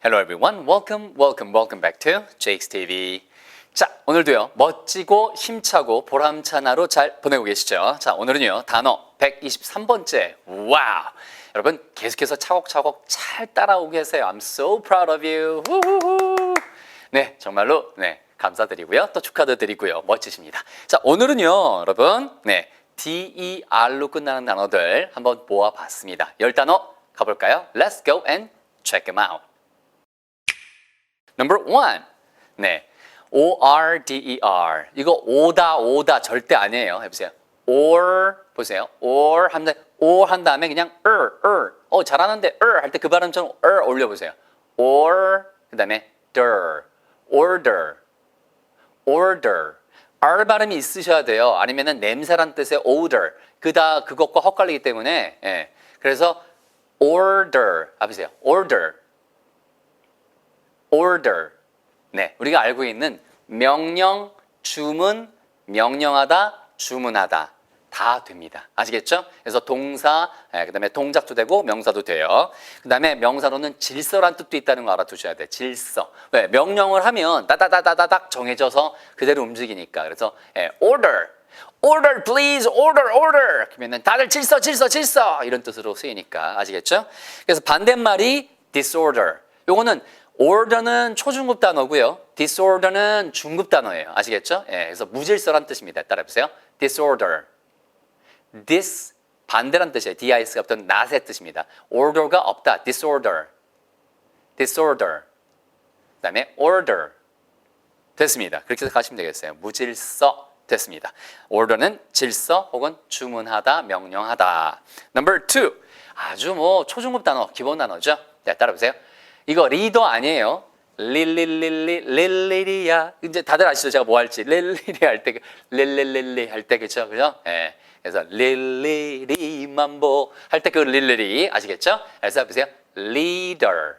Hello everyone. Welcome, welcome, welcome back to Jake's TV. 자, 오늘도요. 멋지고 힘차고 보람찬 하루 잘 보내고 계시죠? 자, 오늘은요. 단어 123번째. 와우. 여러분 계속해서 차곡차곡 잘 따라오고 계세요. I'm so proud of you. 후후후. 네, 정말로 네. 감사드리고요. 또 축하도 드리고요. 멋지십니다. 자, 오늘은요. 여러분. 네. DER로 끝나는 단어들 한번 모아봤습니다. 열 단어 가볼까요? Let's go and check them out. Number one. 네. O-R-D-E-R. 이거 오다, 오다 절대 아니에요. 해보세요. or, 보세요. or 한 다음에, or 한 다음에 그냥 er, er. 어, 잘하는데 er 할 때 그 발음처럼 er 올려보세요. or, 그 다음에 der, order, order. R 발음이 있으셔야 돼요. 아니면은 냄새란 뜻의 odor. 그다, 그것과 헛갈리기 때문에, 예. 그래서 order. 아, 보세요. order. order. 네, 우리가 알고 있는 명령, 주문, 명령하다, 주문하다 다 됩니다. 아시겠죠? 그래서 동사, 예, 그다음에 동작도 되고 명사도 돼요. 그 다음에 명사로는 질서란 뜻도 있다는 거 알아두셔야 돼. 질서. 왜? 명령을 하면 따다다다다닥 정해져서 그대로 움직이니까. 그래서 예, order. order please order order 그러면은 다들 질서 질서 질서 이런 뜻으로 쓰이니까 아시겠죠? 그래서 반대말이 disorder. 요거는 order는 초중급 단어고요. disorder는 중급 단어예요. 아시겠죠? 예, 그래서 무질서란 뜻입니다. 따라해보세요. disorder. This 반대란 뜻이에요. dis가 어떤 not의 뜻입니다. order가 없다. disorder. disorder. 그다음에 order. 됐습니다. 그렇게 가시면 되겠어요. 무질서 됐습니다. order는 질서 혹은 주문하다, 명령하다. Number two. 아주 뭐 초중급 단어, 기본 단어죠. 자, 따라보세요. 이거 리더 아니에요. 릴릴릴리 릴리리야. 이제 다들 아시죠? 제가 뭐 할지. 릴리리 할 때, 릴릴릴리 할 때, 그죠? 그죠? 예. 그래서 릴리리만보 할 때 그 릴리리 아시겠죠? 그래서 보세요. leader.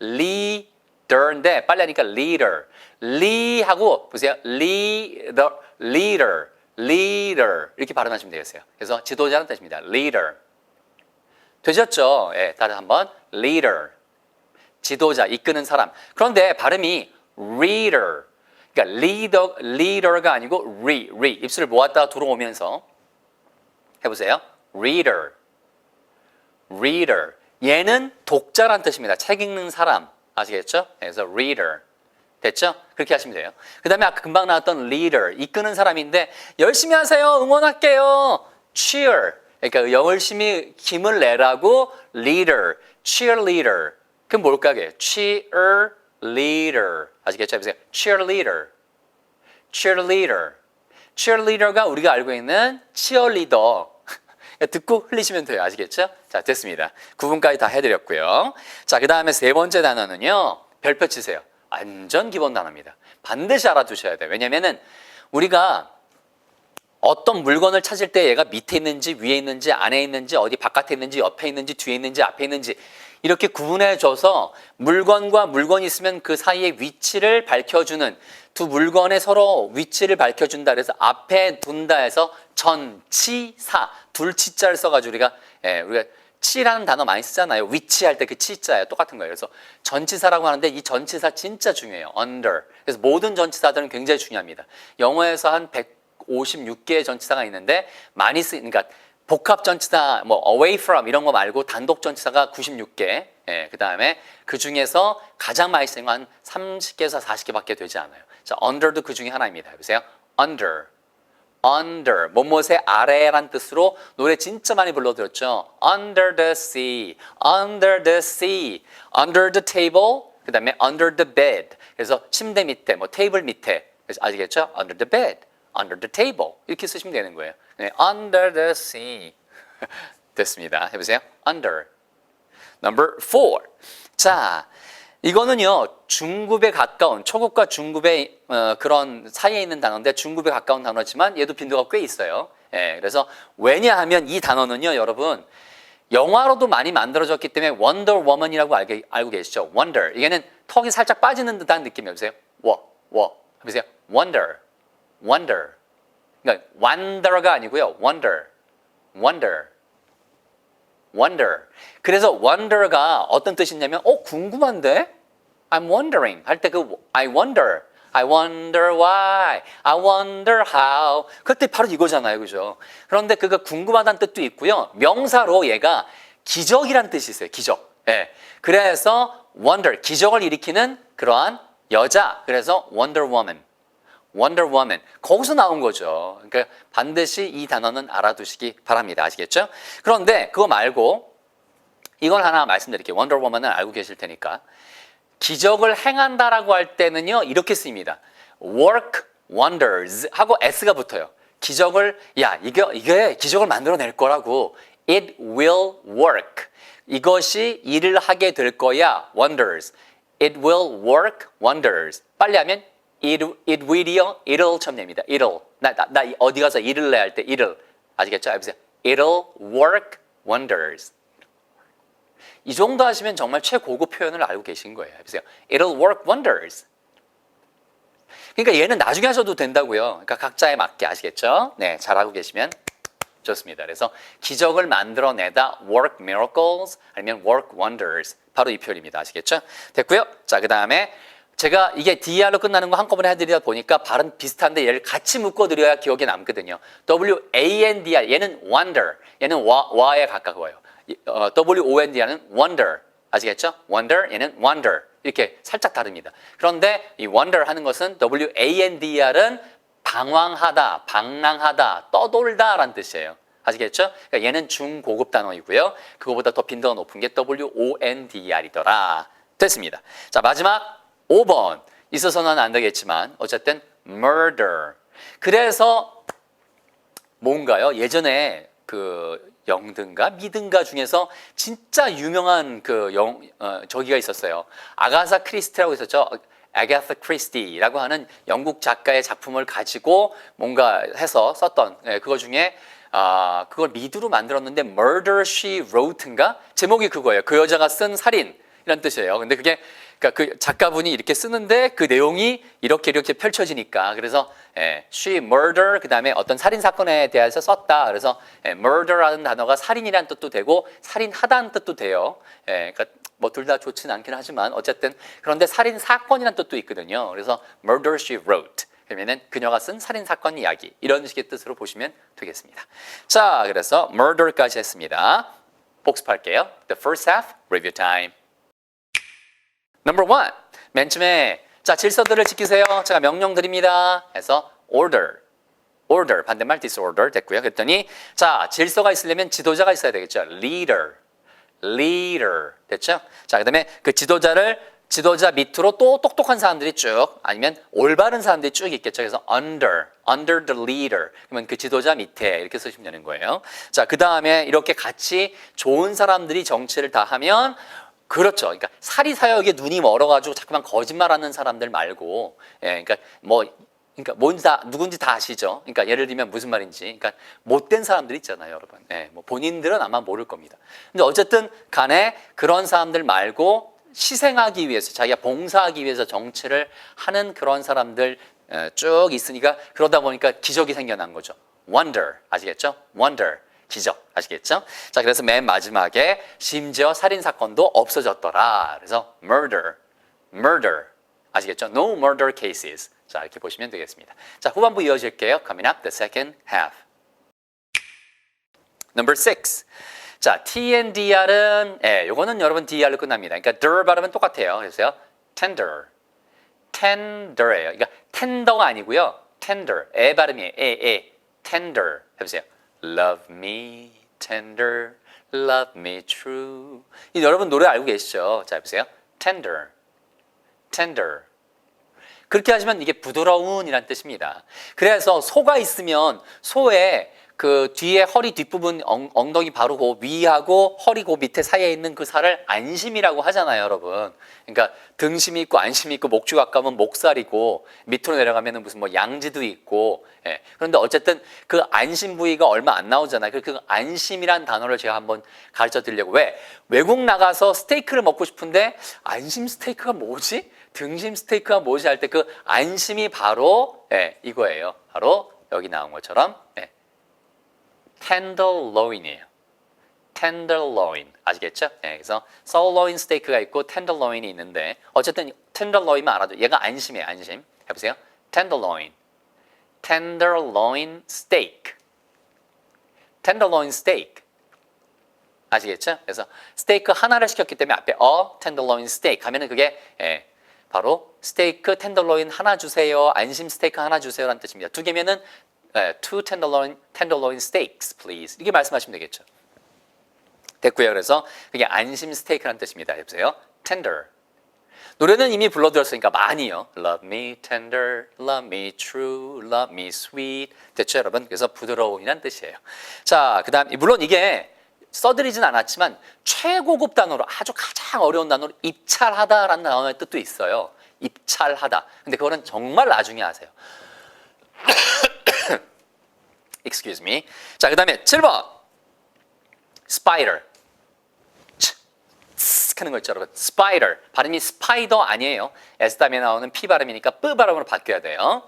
leader인데 빨리 하니까 leader. 리 하고 보세요. leader, leader, leader 이렇게 발음하시면 되겠어요. 그래서 지도자는 뜻입니다. leader. 되셨죠? 예, 다들 한번 leader. 지도자, 이끄는 사람. 그런데 발음이 reader. 그러니까 leader, leader가 아니고 re, re. 입술을 모았다가 들어오면서 해보세요. reader. reader. 얘는 독자란 뜻입니다. 책 읽는 사람. 아시겠죠? 그래서 reader. 됐죠? 그렇게 하시면 돼요. 그 다음에 아까 금방 나왔던 leader. 이끄는 사람인데 열심히 하세요. 응원할게요. cheer. 그러니까 열심히 힘을 내라고 leader. cheerleader. 그럼 뭘까 그게? cheerleader. 아시겠죠? 보세요. cheerleader. cheerleader. cheerleader가 우리가 알고 있는 cheerleader. 듣고 흘리시면 돼요. 아시겠죠? 자, 됐습니다. 구분까지 다 해드렸고요. 자, 그 다음에 세 번째 단어는요. 별표 치세요. 완전 기본 단어입니다. 반드시 알아두셔야 돼요. 왜냐면은 우리가 어떤 물건을 찾을 때 얘가 밑에 있는지 위에 있는지 안에 있는지 어디 바깥에 있는지 옆에 있는지 뒤에 있는지 앞에 있는지 이렇게 구분해 줘서 물건과 물건이 있으면 그 사이의 위치를 밝혀주는 두 물건의 서로 위치를 밝혀준다 그래서 앞에 둔다 해서 전치사 둘 치자를 써가지고 우리가 예, 우리가 치라는 단어 많이 쓰잖아요. 위치할 때 그 치자예요. 똑같은 거예요. 그래서 전치사라고 하는데 이 전치사 진짜 중요해요. under. 그래서 모든 전치사들은 굉장히 중요합니다. 영어에서 한 156개의 전치사가 있는데 많이 쓰 그러니까 복합 전치사 뭐 away from 이런 거 말고 단독 전치사가 96개. 예, 그다음에 그 중에서 가장 많이 쓰는 건 한 30개에서 40개밖에 되지 않아요. 자, under도 그 중에 하나입니다. 보세요. under. Under 뭐뭇의 아래란 뜻으로 노래 진짜 많이 불러드렸죠. under the sea, under the sea, under the table, 그 다음에 under the bed. 그래서 침대 밑에, 뭐 테이블 밑에. 그래서 아시겠죠? under the bed, under the table 이렇게 쓰시면 되는 거예요. 네, under the sea 됐습니다. 해보세요. under. Number four. 자, 이거는요 중급에 가까운 초급과 중급의 어, 그런 사이에 있는 단어인데 중급에 가까운 단어지만 얘도 빈도가 꽤 있어요. 예, 그래서 왜냐하면 이 단어는요 여러분 영화로도 많이 만들어졌기 때문에 원더 워먼이라고 알고, 알고 계시죠? wonder 이게는 턱이 살짝 빠지는 듯한 느낌이 보세요. 워, 워. 보세요. wonder, wonder. 그러니까 wander가 아니고요. wonder. wonder. Wonder. 그래서 wonder가 어떤 뜻이냐면 어 궁금한데? I'm wondering 할 때 그 I wonder. I wonder why. I wonder how. 그때 바로 이거잖아요. 그죠? 그런데 그거 궁금하다는 뜻도 있고요. 명사로 얘가 기적이란 뜻이 있어요. 기적. 예. 그래서 wonder 기적을 일으키는 그러한 여자. 그래서 wonder woman. Wonder Woman 거기서 나온 거죠. 그러니까 반드시 이 단어는 알아두시기 바랍니다. 아시겠죠? 그런데 그거 말고 이걸 하나 말씀드릴게요. Wonder Woman은 알고 계실 테니까 기적을 행한다라고 할 때는요 이렇게 쓰입니다. Work wonders 하고 s가 붙어요. 기적을 야 이게 이게 기적을 만들어 낼 거라고 it will work 이것이 일을 하게 될 거야 wonders it will work wonders 빨리 하면 it, will이요 it'll 처럼 냅니다 it'll 나, 나, 나 어디 가서 일을 내야 할때 it'll 아시겠죠? 해보세요 it'll work wonders 이 정도 하시면 정말 최고급 표현을 알고 계신 거예요 해보세요 it'll work wonders 그러니까 얘는 나중에 하셔도 된다고요 그러니까 각자에 맞게 아시겠죠? 네 잘하고 계시면 좋습니다. 그래서 기적을 만들어내다 work miracles 아니면 work wonders 바로 이 표현입니다. 아시겠죠? 됐고요. 자, 그 다음에 제가 이게 DR로 끝나는 거 한꺼번에 해드리다 보니까 발음 비슷한데 얘를 같이 묶어드려야 기억에 남거든요. W A N D R 얘는 wonder, 얘는 와, 와에 가까워요. 이, 어, W O N D R는 wonder, 아시겠죠? wonder, 얘는 wonder 이렇게 살짝 다릅니다. 그런데 이 wonder 하는 것은 W A N D R은 방황하다, 방랑하다, 떠돌다 라는 뜻이에요. 아시겠죠? 그러니까 얘는 중고급 단어이고요. 그거보다 더 빈도가 높은 게 W-O-N-D-R이더라. 됐습니다. 자, 마지막 5번. 있어서는 안 되겠지만 어쨌든 murder. 그래서 뭔가요? 예전에 그 영든가 미든가 중에서 진짜 유명한 그 영, 어, 저기가 있었어요. 아가사 크리스티라고 있었죠. 아가사 크리스티라고 하는 영국 작가의 작품을 가지고 뭔가 해서 썼던 예, 그거 중에 아 그걸 미드로 만들었는데 Murder She Wrote인가 제목이 그거예요. 그 여자가 쓴 살인 이란 뜻이에요. 근데 그게 그러니까 그 작가분이 이렇게 쓰는데 그 내용이 이렇게 이렇게 펼쳐지니까 그래서 예, she murder 그다음에 어떤 살인 사건에 대해서 썼다. 그래서 예, murder라는 단어가 살인이라는 뜻도 되고 살인하다는 뜻도 돼요. 예, 그러니까 뭐 둘 다 좋지는 않긴 하지만 어쨌든 그런데 살인 사건이라는 뜻도 있거든요. 그래서 murder she wrote 그러면은 그녀가 쓴 살인 사건 이야기 이런 식의 뜻으로 보시면 되겠습니다. 자, 그래서 murder까지 했습니다. 복습할게요. The first half review time. Number one. 맨 처음에 자 질서들을 지키세요. 제가 명령 드립니다. 해서 order. order 반대말 disorder 됐고요. 그랬더니 자 질서가 있으려면 지도자가 있어야 되겠죠. leader. leader 됐죠? 자 그다음에 그 지도자를 지도자 밑으로 또 똑똑한 사람들이 쭉 아니면 올바른 사람들이 쭉 있겠죠. 그래서 under, under the leader. 그러면 그 지도자 밑에 이렇게 쓰시면 되는 거예요. 자, 그 다음에 이렇게 같이 좋은 사람들이 정치를 다 하면 그렇죠. 그러니까 사리사욕에 눈이 멀어가지고 자꾸만 거짓말하는 사람들 말고, 예, 그러니까 뭐, 그러니까 뭔지 다 누군지 다 아시죠. 그러니까 예를 들면 무슨 말인지, 그러니까 못된 사람들 있잖아요, 여러분. 예, 뭐 본인들은 아마 모를 겁니다. 근데 어쨌든 간에 그런 사람들 말고 희생하기 위해서 자기가 봉사하기 위해서 정치를 하는 그런 사람들 에, 쭉 있으니까 그러다 보니까 기적이 생겨난 거죠. wonder 아시겠죠? wonder 기적 아시겠죠? 자 그래서 맨 마지막에 심지어 살인 사건도 없어졌더라. 그래서 murder, murder 아시겠죠? No murder cases. 자 이렇게 보시면 되겠습니다. 자 후반부 이어질게요. Coming up the second half. Number six. 자, TNDR은 예, 요거는 여러분 DR로 끝납니다. 그러니까 der 발음은 똑같아요. 그래서요. tender. tender예요. 그러니까 tender가 아니고요. tender. 에 발음이에요. 에, 에. tender. 해보세요. Love me tender. love me true. 이 여러분 노래 알고 계시죠? 자, 해보세요. tender. tender. 그렇게 하시면 이게 부드러운이란 뜻입니다. 그래서 소가 있으면 소에 그 뒤에 허리 뒷부분 엉, 엉덩이 바로 그 위하고 허리 그 밑에 사이에 있는 그 살을 안심이라고 하잖아요, 여러분. 그러니까 등심이 있고 안심이 있고 목주 가까우면 목살이고 밑으로 내려가면은 무슨 뭐 양지도 있고. 예. 그런데 어쨌든 그 안심 부위가 얼마 안 나오잖아요. 그 안심이란 단어를 제가 한번 가르쳐 드리려고 왜 외국 나가서 스테이크를 먹고 싶은데 안심 스테이크가 뭐지? 등심 스테이크가 뭐지 할 때 그 안심이 바로 예, 이거예요. 바로 여기 나온 것처럼 예. Tenderloin이에요. tenderloin 아시겠죠? 예, 그래서 sirloin 스테이크가 있고 tenderloin이 있는데 어쨌든 tenderloin만 알아도 얘가 안심이에요. 안심. 해보세요. tenderloin, tenderloin steak, tenderloin steak. 아시겠죠? 그래서 스테이크 하나를 시켰기 때문에 앞에 a tenderloin steak 하면은 그게 예, 바로 스테이크 텐더로인 하나 주세요. 안심 스테이크 하나 주세요라는 뜻입니다. 두 개면은 예, two tenderloin tenderloin steaks please 이렇게 말씀하시면 되겠죠. 됐고요. 그래서 그게 안심 스테이크라는 뜻입니다. 해보세요. tender. 노래는 이미 불러드렸으니까 많이요. Love me tender, love me true, love me sweet. 됐죠, 여러분? 그래서 부드러운이란 뜻이에요. 자, 그 다음 물론 이게 써드리진 않았지만 최고급 단어로 아주 가장 어려운 단어로 입찰하다라는 단어의 뜻도 있어요. 입찰하다. 근데 그거는 정말 나중에 하세요. Excuse me. 자, 그다음에 7번. spider. 하는 거 있죠, 여러분. spider. 발음이 스파이더 아니에요. S 다음에 나오는 P 발음이니까 뿌 발음으로 바뀌어야 돼요.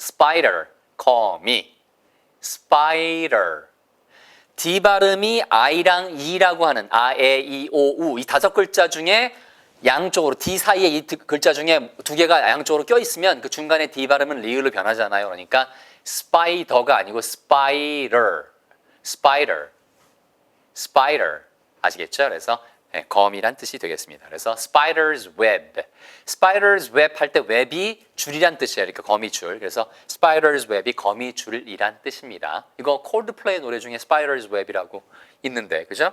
spider. 거미. spider. D 발음이 I랑 E라고 하는 아, 에, 이, 오, 우 이 다섯 글자 중에 양쪽으로 D 사이에 이 두- 글자 중에 두 개가 양쪽으로 껴 있으면 그 중간에 D 발음은 리을로 변하잖아요. 그러니까 스파이더가 아니고 스파이더, 스파이더, 스파이더 아시겠죠? 그래서 예, 거미란 뜻이 되겠습니다. 그래서 spider's web, spider's web 할 때 웹이 줄이란 뜻이에요. 그러니까 거미줄. 그래서 spider's web이 거미줄이란 뜻입니다. 이거 콜드플레이 노래 중에 spider's web이라고 있는데, 그죠?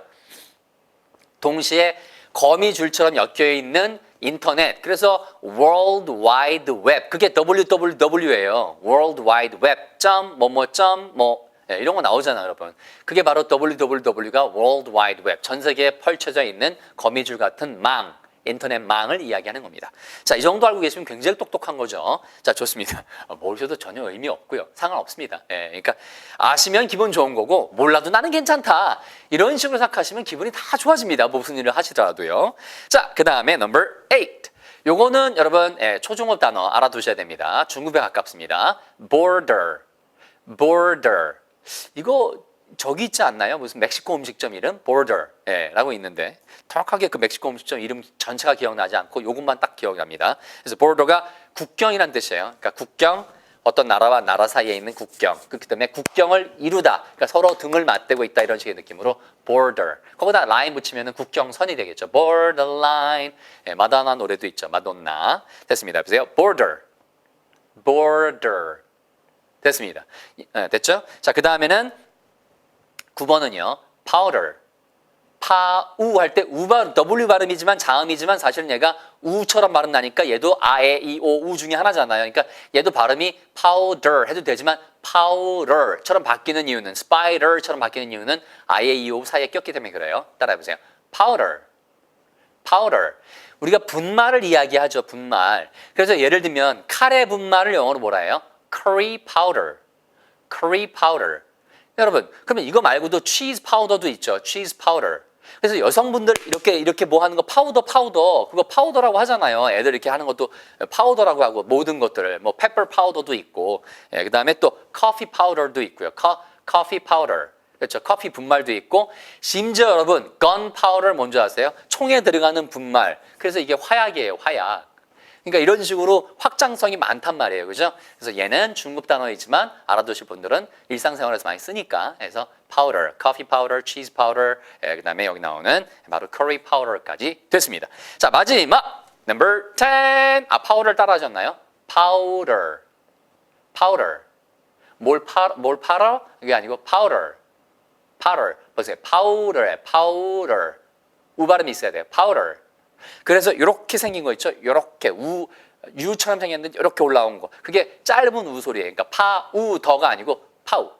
동시에 거미줄처럼 엮여 있는 인터넷. 그래서 World Wide Web. 그게 www예요. World Wide Web. 점 뭐 뭐 점뭐 예, 이런 거 나오잖아요, 여러분. 그게 바로 www가 World Wide Web. 전 세계에 펼쳐져 있는 거미줄 같은 망. 인터넷망을 이야기하는 겁니다. 자, 이 정도 알고 계시면 굉장히 똑똑한 거죠. 자, 좋습니다. 어, 모르셔도 전혀 의미 없고요. 상관없습니다. 예, 그러니까 아시면 기분 좋은 거고 몰라도 나는 괜찮다. 이런 식으로 생각하시면 기분이 다 좋아집니다. 뭐 무슨 일을 하시더라도요. 자, 그 다음에 number eight. 요거는 여러분 예, 초중급 단어 알아두셔야 됩니다. 중급에 가깝습니다. border, border. 이거 저기 있지 않나요? 무슨 멕시코 음식점 이름? Border. 예, 라고 있는데 정확하게 그 멕시코 음식점 이름 전체가 기억나지 않고 요것만 딱 기억납니다. 그래서 border가 국경이란 뜻이에요. 그러니까 국경 어떤 나라와 나라 사이에 있는 국경. 그렇기 때문에 국경을 이루다. 그러니까 서로 등을 맞대고 있다 이런 식의 느낌으로 border. 거기다 라인 붙이면 국경선이 되겠죠. borderline 예, 마다나 노래도 있죠. 마돈나. 됐습니다. 보세요. border. border. 됐습니다. 예, 됐죠? 자그 다음에는 9번은요 powder 파우 할 때 우 발음 W 발음이지만 자음이지만 사실은 얘가 우처럼 발음 나니까 얘도 아 에 이 오 우 중에 하나잖아요. 그러니까 얘도 발음이 powder 해도 되지만 powder처럼 바뀌는 이유는 spider처럼 바뀌는 이유는 아 에 이 오 사이에 꼈기 때문에 그래요. 따라해 보세요. powder. powder. 우리가 분말을 이야기하죠. 분말. 그래서 예를 들면 카레 분말을 영어로 뭐라 해요? curry powder. curry powder. 여러분, 그러면 이거 말고도 cheese powder도 있죠. cheese powder. 그래서 여성분들 이렇게 이렇게 뭐 하는 거 파우더 파우더 그거 파우더라고 하잖아요. 애들 이렇게 하는 것도 파우더라고 하고 모든 것들을 뭐 페퍼 파우더도 있고 예, 그다음에 또 커피 파우더도 있고요. 커 커피 파우더. 그렇죠. 커피 분말도 있고 심지어 여러분 건 파우더 뭔지 아세요? 총에 들어가는 분말. 그래서 이게 화약이에요. 화약. 그러니까 이런 식으로 확장성이 많단 말이에요. 그죠? 그래서 얘는 중급 단어이지만 알아두실 분들은 일상생활에서 많이 쓰니까 그래서 powder, coffee powder, cheese powder, 예, 그다음에 여기 나오는 바로 curry powder까지 됐습니다. 자, 마지막 number 10. 아, powder 따라 하셨나요? powder. powder. 뭘 파, 뭘 팔아? 이게 아니고 powder. powder. 보세요. powder에 powder. 우 발음이 있어야 돼요. powder. 그래서 이렇게 생긴 거 있죠? 이렇게 우 유처럼 생겼는데 이렇게 올라온 거. 그게 짧은 우 소리예요. 그러니까 파 우 더가 아니고 파우.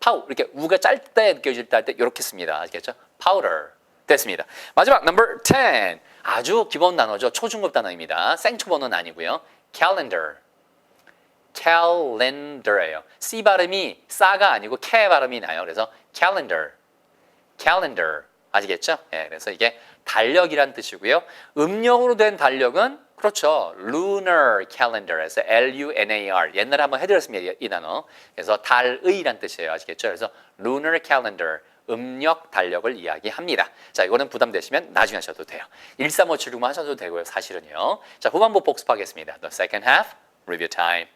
파우. 이렇게 우가 짧게 느껴질 때 할 때 이렇게 씁니다. 아시겠죠? powder. 됐습니다. 마지막 number 10. 아주 기본 단어죠. 초중급 단어입니다. 생초보는 아니고요. calendar. calendar예요. C 발음이 싸가 아니고 캐 발음이 나요. 그래서 calendar. calendar. 아시겠죠? 예, 그래서 이게 달력이란 뜻이고요. 음력으로 된 달력은 그렇죠. lunar calendar에서 L-U-N-A-R 옛날에 한번 해드렸습니다. 이, 이 단어. 그래서 달의란 뜻이에요. 아시겠죠? 그래서 lunar calendar 음력 달력을 이야기합니다. 자, 이거는 부담되시면 나중에 하셔도 돼요. 13576만 하셔도 되고요. 사실은요. 자, 후반부 복습하겠습니다. The second half, review time.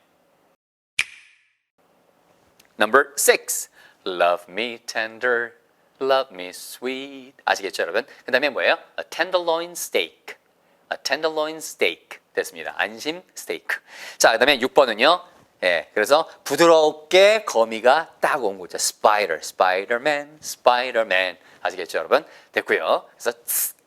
Number six, love me tender, love me sweet. 아시겠죠, 여러분? 그 다음에 뭐예요? A tenderloin steak. A tenderloin steak. 됐습니다. 안심 스테이크. 자, 그 다음에 6번은요. 예, 그래서 부드럽게 거미가 딱 온 거죠. Spider, Spider-Man, Spider-Man. 아시겠죠, 여러분? 됐고요. 그래서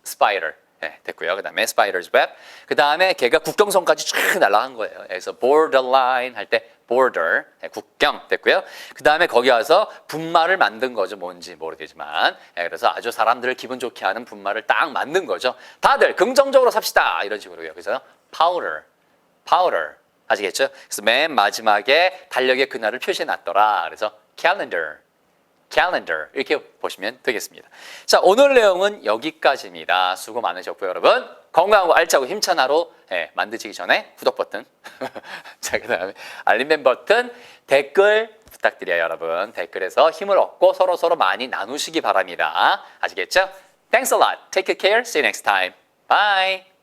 Spider. 예, 됐고요. 그 다음에 Spider's Web. 그 다음에 걔가 국경선까지 쫙 날아간 거예요. 그래서 borderline 할 때 border, 예, 국경 됐고요. 그 다음에 거기 와서 분말을 만든 거죠. 뭔지 모르겠지만. 예, 그래서 아주 사람들을 기분 좋게 하는 분말을 딱 만든 거죠. 다들 긍정적으로 삽시다. 이런 식으로요. 그래서 powder, powder. 아시겠죠? 그래서 맨 마지막에 달력의 그날을 표시해 놨더라. 그래서 calendar. Calendar 이렇게 보시면 되겠습니다. 자 오늘 내용은 여기까지입니다. 수고 많으셨고요 여러분 건강하고 알차고 힘찬 하루 예, 만드시기 전에 구독 버튼 자 그 다음에 알림벨 버튼 댓글 부탁드려요 여러분 댓글에서 힘을 얻고 서로 서로 많이 나누시기 바랍니다. 아시겠죠? Thanks a lot. Take care. See you next time. Bye.